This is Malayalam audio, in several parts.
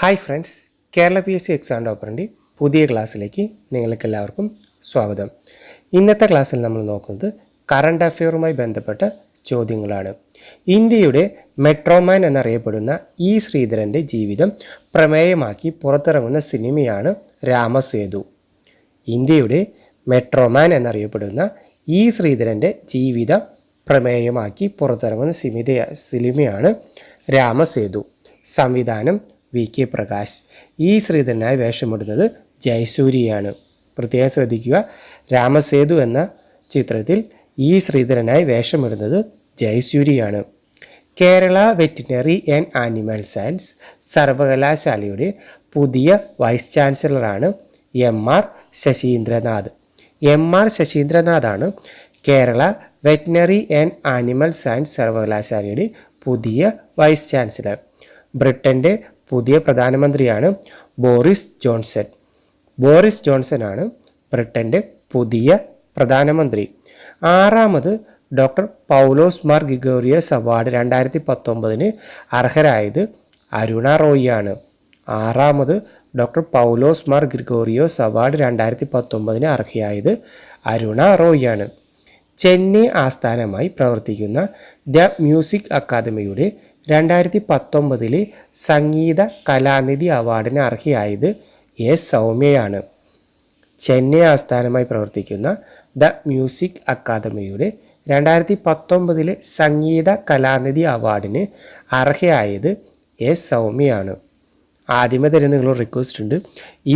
Hi friends Kerala P S C exam ടോപ്പറിൻ്റെ പുതിയ ക്ലാസ്സിലേക്ക് എല്ലാവർക്കും സ്വാഗതം ഇന്നത്തെ ക്ലാസ്സിൽ നമ്മൾ നോക്കുന്നത് കറണ്ട് അഫെയറുമായി ബന്ധപ്പെട്ട ചോദ്യങ്ങളാണ് ഇന്ത്യയുടെ മെട്രോമാൻ എന്നറിയപ്പെടുന്ന ഇ ശ്രീധരൻ്റെ ജീവിതം പ്രമേയമാക്കി പുറത്തിറങ്ങുന്ന സിനിമയാണ് രാമസേതു ഇന്ത്യയുടെ മെട്രോമാൻ എന്നറിയപ്പെടുന്ന ഇ ശ്രീധരൻ്റെ ജീവിതം പ്രമേയമാക്കി പുറത്തിറങ്ങുന്ന സിനിമയാണ് രാമസേതു സംവിധാനം വി കെ പ്രകാശ് ഈ ശ്രീധരനായി വേഷമിടുന്നത് ജയസൂര്യയാണ് പ്രത്യേകം ശ്രദ്ധിക്കുക രാമസേതു എന്ന ചിത്രത്തിൽ ഈ ശ്രീധരനായി വേഷമിടുന്നത് ജയസൂര്യയാണ് Kerala veterinary and animal science സർവകലാശാലയുടെ പുതിയ vice ചാൻസലറാണ് M R Sasheendranath M R ശശീന്ദ്രനാഥാണ് Kerala veterinary and animal science സർവകലാശാലയുടെ പുതിയ വൈസ് ചാൻസലർ ബ്രിട്ടൻ്റെ പുതിയ പ്രധാനമന്ത്രിയാണ് ബോറിസ് ജോൺസൺ ബോറിസ് ജോൺസൺ ആണ് ബ്രിട്ടൻ്റെ പുതിയ പ്രധാനമന്ത്രി ആറാമത് ഡോക്ടർ പൗലോസ് മാർ ഗിഗോറിയസ് അവാർഡ് രണ്ടായിരത്തി പത്തൊമ്പതിന് അർഹരായത് അരുണ റോയി ആണ് ആറാമത് ഡോക്ടർ പൗലോസ് മാർ ഗ്രിഗോറിയോസ് അവാർഡ് രണ്ടായിരത്തി പത്തൊമ്പതിന് അർഹയായത് അരുണ റോയിയാണ് ചെന്നൈ ആസ്ഥാനമായി പ്രവർത്തിക്കുന്ന ദ മ്യൂസിക് അക്കാദമിയുടെ രണ്ടായിരത്തി പത്തൊമ്പതിൽ സംഗീത കലാനിധി അവാർഡിന് അർഹിയായത് എ സൗമ്യയാണ് ചെന്നൈ ആസ്ഥാനമായി പ്രവർത്തിക്കുന്ന ദ മ്യൂസിക് അക്കാദമിയുടെ രണ്ടായിരത്തി പത്തൊമ്പതിലെ സംഗീത കലാനിധി അവാർഡിന് അർഹയായത് എ സൗമ്യയാണ് ആദ്യമേ തന്നെ നിങ്ങൾ റിക്വസ്റ്റ് ഉണ്ട്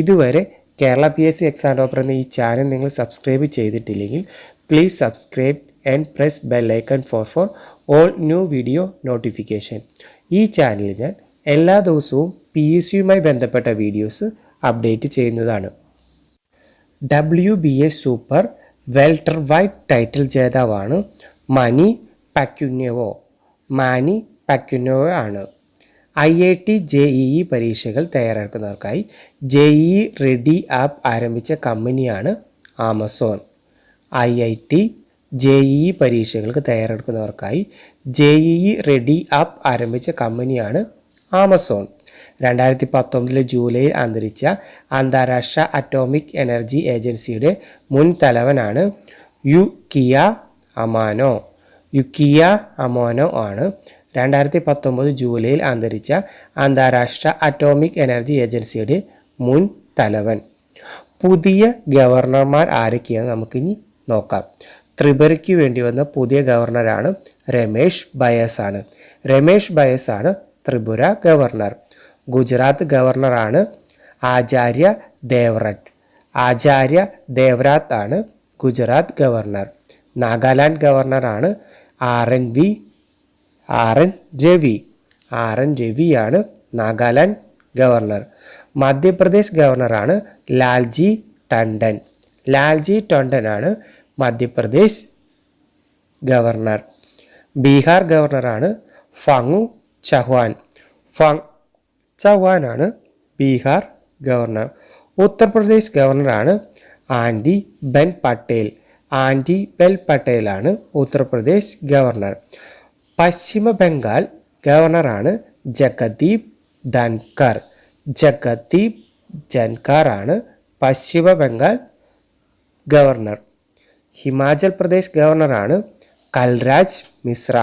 ഇതുവരെ Kerala P S C exam offer എന്ന ഈ ചാനൽ നിങ്ങൾ സബ്സ്ക്രൈബ് ചെയ്തിട്ടില്ലെങ്കിൽ please subscribe and press bell icon for for all new video notification ഈ ചാനലിൽ ഞാൻ എല്ലാ ദിവസവും പി എസ് സിയുമായി ബന്ധപ്പെട്ട വീഡിയോസ് അപ്ഡേറ്റ് ചെയ്യുന്നതാണ് W B A super welter weight title ജേതാവാണ് Manny Pacquiao Manny Pacquiao ആണ് I I T J E E പരീക്ഷകൾ തയ്യാറാക്കുന്നവർക്കായി ജെ ഇ റെഡി ആപ്പ് ആരംഭിച്ച കമ്പനിയാണ് Amazon I I T J E പരീക്ഷകൾക്ക് തയ്യാറെടുക്കുന്നവർക്കായി J E E ready app ആരംഭിച്ച കമ്പനിയാണ് ആമസോൺ രണ്ടായിരത്തി പത്തൊമ്പതിൽ ജൂലൈയിൽ അന്തരിച്ച അന്താരാഷ്ട്ര അറ്റോമിക് എനർജി ഏജൻസിയുടെ മുൻ തലവനാണ് യു കിയ അമാനോ യുക്കിയ അമോനോ ആണ് രണ്ടായിരത്തി പത്തൊമ്പത് ജൂലൈയിൽ അന്തരിച്ച അന്താരാഷ്ട്ര അറ്റോമിക് എനർജി ഏജൻസിയുടെ മുൻ തലവൻ പുതിയ ഗവർണർമാർ ആരൊക്കെയാണ് നമുക്കിനി നോക്കാം ത്രിപുരയ്ക്ക് വേണ്ടി വന്ന പുതിയ ഗവർണറാണ് രമേഷ് ബയസാണ് രമേഷ് ബയസാണ് ത്രിപുര ഗവർണർ ഗുജറാത്ത് ഗവർണറാണ് ആചാര്യ ദേവ്രട്ട് ആചാര്യ ദേവ്രാത്ത് ആണ് Gujarat governor Nagaland ഗവർണറാണ് R N V R N Ravi R N രവിയാണ് Nagaland governor Madhya Pradesh ഗവർണറാണ് ലാൽജി ടണ്ടൻ ലാൽജി ടണ്ടനാണ് മധ്യപ്രദേശ് ഗവർണർ ബീഹാർ ഗവർണറാണ് ഫങ്ങു ചഹ്വാൻ ഫങ് ആണ് ബീഹാർ ഗവർണർ ഉത്തർപ്രദേശ് ഗവർണറാണ് ആൻറ്റി ബെൻ പട്ടേൽ ആൻറ്റി ബെൽ പട്ടേലാണ് ഉത്തർപ്രദേശ് ഗവർണർ പശ്ചിമ ബംഗാൾ ഗവർണറാണ് ജഗദീപ് ധൻകർ ജഗദീപ് ജൻകാറാണ് പശ്ചിമ ബംഗാൾ ഗവർണർ ഹിമാചൽ പ്രദേശ് ഗവർണറാണ് കൽരാജ് മിശ്ര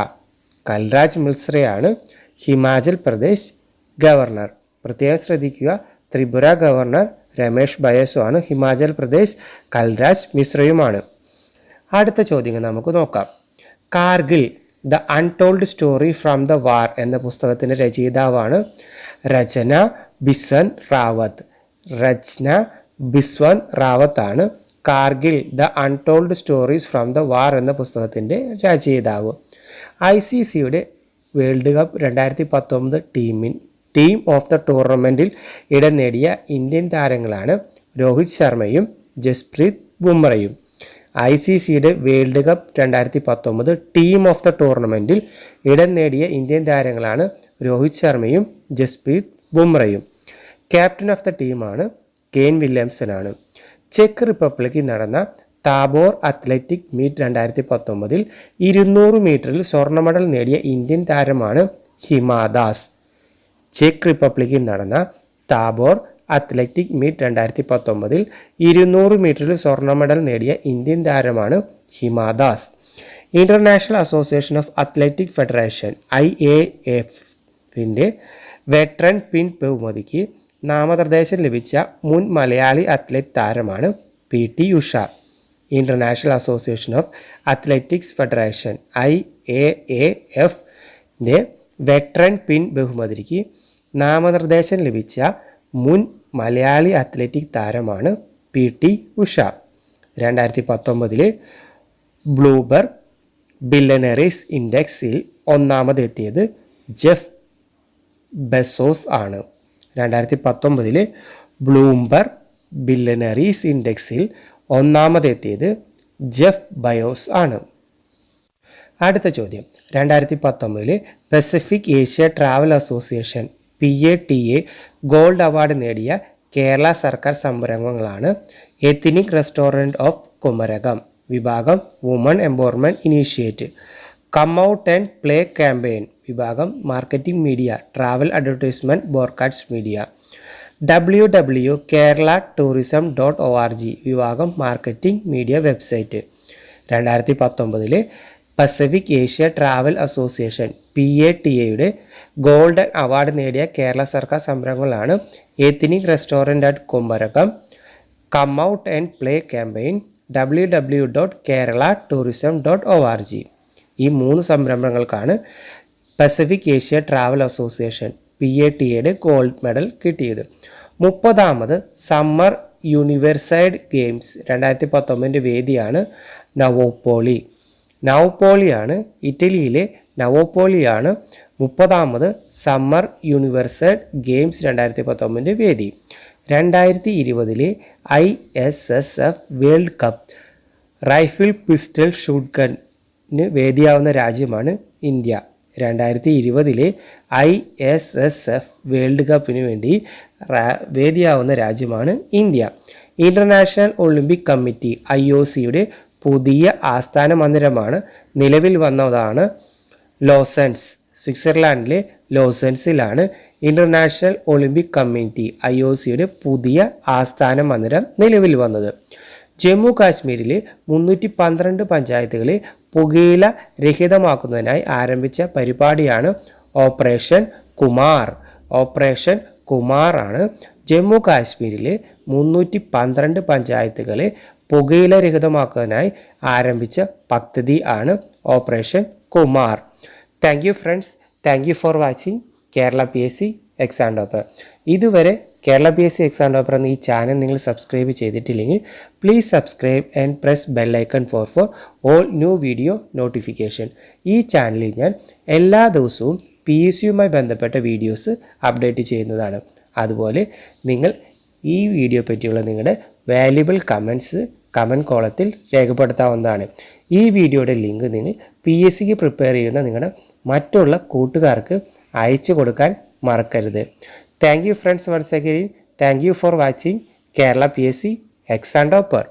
കൽരാജ് മിശ്രയാണ് ഹിമാചൽ പ്രദേശ് ഗവർണർ പ്രത്യേകം ശ്രദ്ധിക്കുക ത്രിപുര ഗവർണർ രമേഷ് ബയസുമാണ് ഹിമാചൽ പ്രദേശ് കൽരാജ് മിശ്രയുമാണ് അടുത്ത ചോദ്യങ്ങൾ നമുക്ക് നോക്കാം Kargil the untold story from the war എന്ന പുസ്തകത്തിൻ്റെ രചയിതാവാണ് Rachna Bisht Rawat Rachna Bisht റാവത്താണ് Kargil the untold stories from the war എന്ന പുസ്തകത്തിൻ്റെ രചയിതാവ് ഐ സി സിയുടെ വേൾഡ് കപ്പ് രണ്ടായിരത്തി പത്തൊമ്പത് ടീമിൻ ടീം ഓഫ് ദ ടൂർണമെൻറ്റിൽ ഇടം നേടിയ ഇന്ത്യൻ താരങ്ങളാണ് രോഹിത് ശർമ്മയും ജസ്പ്രീത് ബുംറയും ഐ സി സിയുടെ വേൾഡ് കപ്പ് രണ്ടായിരത്തി പത്തൊമ്പത് ടീം ഓഫ് ദ ടൂർണമെൻറ്റിൽ ഇടം നേടിയ ഇന്ത്യൻ താരങ്ങളാണ് രോഹിത് ശർമ്മയും ജസ്പ്രീത് ബുംറയും ക്യാപ്റ്റൻ ഓഫ് ദ ടീമാണ് വില്യംസൺ വില്യംസനാണ് ചെക്ക് റിപ്പബ്ലിക്കിൽ നടന്ന താബോർ അത്ലറ്റിക് മീറ്റ് രണ്ടായിരത്തി പത്തൊമ്പതിൽ ഇരുന്നൂറ് മീറ്ററിൽ സ്വർണ്ണ മെഡൽ നേടിയ ഇന്ത്യൻ താരമാണ് ഹിമാദാസ് ചെക്ക് റിപ്പബ്ലിക്കിൽ നടന്ന താബോർ അത്ലറ്റിക് മീറ്റ് രണ്ടായിരത്തി പത്തൊമ്പതിൽ ഇരുന്നൂറ് മീറ്ററിൽ സ്വർണ്ണ മെഡൽ നേടിയ ഇന്ത്യൻ താരമാണ് Hima Das international association of athletic federation I A എഫിൻ്റെ വെറ്ററൻ പിൻ ബഹുമതിക്ക് നാമനിർദ്ദേശം ലഭിച്ച മുൻ മലയാളി അത്ലറ്റ് താരമാണ് P T Usha international association of athletics federation I A A എഫിൻ്റെ വെറ്ററൻ പിൻ ബഹുമതിക്ക് നാമനിർദ്ദേശം ലഭിച്ച മുൻ മലയാളി അത്ലറ്റിക് താരമാണ് പി ടി ഉഷ രണ്ടായിരത്തി പത്തൊമ്പതിലെ ബ്ലൂബർ ബില്ലനറീസ് ഇൻഡെക്സിൽ ഒന്നാമതെത്തിയത് ജെഫ് ബെസോസ് ആണ് രണ്ടായിരത്തി പത്തൊമ്പതിൽ ബ്ലൂംബർ ബില്ലനറീസ് ഇൻഡെക്സിൽ ഒന്നാമതെത്തിയത് ജെഫ് ബയോസ് ആണ് അടുത്ത ചോദ്യം രണ്ടായിരത്തി പത്തൊമ്പതിൽ Pacific Asia travel association P A T A gold award നേടിയ കേരള സർക്കാർ സംരംഭങ്ങളാണ് എത്തിനിക് റെസ്റ്റോറൻറ്റ് ഓഫ് കുമരകം വിഭാഗം woman empowerment initiative come out and play campaign വിഭാഗം marketing media travel advertisement ബോർക്കാഡ്സ് media W W Kerala tourism dot O R G വിഭാഗം മാർക്കറ്റിംഗ് മീഡിയ വെബ്സൈറ്റ് രണ്ടായിരത്തി പത്തൊമ്പതിലെ Pacific Asia travel association P A T എയുടെ ഗോൾഡൻ അവാർഡ് നേടിയ കേരള സർക്കാർ സംരംഭങ്ങളാണ് ethnic restaurant at Kumarakom come out and play campaign W W dot Kerala tourism dot O R G ഈ മൂന്ന് സംരംഭങ്ങൾക്കാണ് Pacific Asia travel association P A T എയുടെ ഗോൾഡ് മെഡൽ കിട്ടിയത് മുപ്പതാമത് സമ്മർ യൂണിവേഴ്സൈഡ് ഗെയിംസ് രണ്ടായിരത്തി പത്തൊമ്പതിൻ്റെ വേദിയാണ് നവോപോളി നവോപോളിയാണ് ഇറ്റലിയിലെ നവോപോളിയാണ് മുപ്പതാമത് സമ്മർ യൂണിവേഴ്സൈഡ് ഗെയിംസ് രണ്ടായിരത്തി പത്തൊമ്പതിൻ്റെ വേദി രണ്ടായിരത്തി ഇരുപതിലെ I S S F world cup rifle pistol shoot ഗണ്ണിന് വേദിയാവുന്ന രാജ്യമാണ് ഇന്ത്യ രണ്ടായിരത്തി ഇരുപതിലെ I S S F world കപ്പിന് വേണ്ടി വേദിയാവുന്ന രാജ്യമാണ് India international Olympic committee I O സിയുടെ പുതിയ ആസ്ഥാന മന്ദിരമാണ് നിലവിൽ വന്നതാണ് ലോസൻസ് സ്വിറ്റ്സർലാൻഡിലെ ലോസൻസിലാണ് international Olympic committee I O സിയുടെ പുതിയ ആസ്ഥാന മന്ദിരം നിലവിൽ വന്നത് ജമ്മു കാശ്മീരിലെ മുന്നൂറ്റി പന്ത്രണ്ട് പഞ്ചായത്തുകളെ പുകയില രഹിതമാക്കുന്നതിനായി ആരംഭിച്ച പരിപാടിയാണ് ഓപ്പറേഷൻ കുമാർ ഓപ്പറേഷൻ കുമാർ ആണ് ജമ്മു കാശ്മീരിലെ മുന്നൂറ്റി പന്ത്രണ്ട് പഞ്ചായത്തുകളെ പുകയില രഹിതമാക്കുന്നതിനായി ആരംഭിച്ച പദ്ധതി ആണ് operation Kumar thank you friends thank you for watching Kerala P S C exam ഇതുവരെ Kerala P S C exam topper എന്ന ഈ ചാനൽ നിങ്ങൾ സബ്സ്ക്രൈബ് ചെയ്തിട്ടില്ലെങ്കിൽ please subscribe and press bell icon for for all new video notification ഈ ചാനലിൽ ഞാൻ എല്ലാ ദിവസവും പി എസ് സിയുമായി ബന്ധപ്പെട്ട വീഡിയോസ് അപ്ഡേറ്റ് ചെയ്യുന്നതാണ് അതുപോലെ നിങ്ങൾ ഈ വീഡിയോ പറ്റിയുള്ള നിങ്ങളുടെ വാല്യുബിൾ കമൻസ് കമൻറ്റ് കോളത്തിൽ രേഖപ്പെടുത്താവുന്നതാണ് ഈ വീഡിയോയുടെ ലിങ്ക് നിങ്ങൾ പി എസ് സിക്ക് പ്രിപ്പയർ ചെയ്യുന്ന നിങ്ങളുടെ മറ്റുള്ള കൂട്ടുകാർക്ക് അയച്ചു കൊടുക്കാൻ മറക്കരുത് Thank you friends once again. Thank you for watching Kerala PSC Exam Topper.